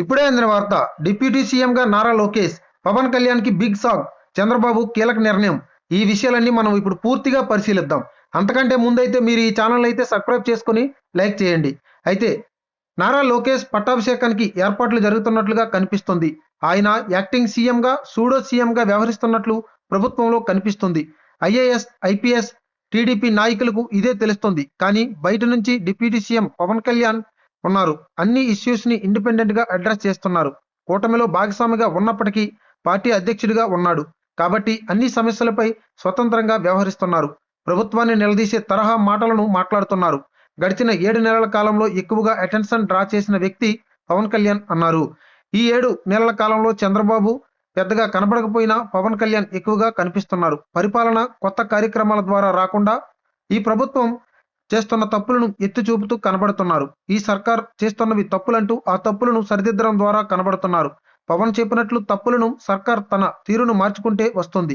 ఇప్పుడే అందిన వార్త. డిప్యూటీ సీఎంగా నారా లోకేష్ పవన్ కళ్యాణ్కి బిగ్ సాగ్ చంద్రబాబు కీలక నిర్ణయం. ఈ విషయాలన్నీ మనం ఇప్పుడు పూర్తిగా పరిశీలిద్దాం. అంతకంటే ముందైతే మీరు ఈ ఛానల్ అయితే సబ్స్క్రైబ్ చేసుకుని లైక్ చేయండి. అయితే నారా లోకేష్ పట్టాభిషేకానికి ఏర్పాట్లు జరుగుతున్నట్లుగా కనిపిస్తుంది. ఆయన యాక్టింగ్ సీఎంగా సూడో సీఎంగా వ్యవహరిస్తున్నట్లు ప్రభుత్వంలో కనిపిస్తుంది. ఐఏఎస్ ఐపీఎస్ టీడీపీ నాయకులకు ఇదే తెలుస్తుంది. కానీ బయట నుంచి డిప్యూటీ సీఎం పవన్ కళ్యాణ్ ఉన్నారు. అన్ని ఇష్యూస్ని ఇండిపెండెంట్గా అడ్రస్ చేస్తున్నారు. కూటమిలో భాగస్వామిగా ఉన్నప్పటికీ పార్టీ అధ్యక్షుడిగా ఉన్నాడు. కాబట్టి అన్ని సమస్యలపై స్వతంత్రంగా వ్యవహరిస్తున్నారు. ప్రభుత్వాన్ని నిలదీసే తరహా మాటలను మాట్లాడుతున్నారు. గడిచిన ఏడు నెలల కాలంలో ఎక్కువగా అటెన్షన్ డ్రా చేసిన వ్యక్తి పవన్ కళ్యాణ్ అన్నారు. ఈ ఏడు నెలల కాలంలో చంద్రబాబు పెద్దగా కనబడకపోయినా పవన్ కళ్యాణ్ ఎక్కువగా కనిపిస్తున్నారు. పరిపాలన కొత్త కార్యక్రమాల ద్వారా రాకుండా ఈ ప్రభుత్వం చేస్తున్న తప్పులను ఎత్తి చూపుతూ కనబడుతున్నారు. ఈ సర్కార్ చేస్తున్నవి తప్పులంటూ ఆ తప్పులను సరిదిద్దడం ద్వారా కనబడుతున్నారు. పవన్ చెప్పినట్లు తప్పులను సర్కార్ తన తీరును మార్చుకుంటే వస్తుంది.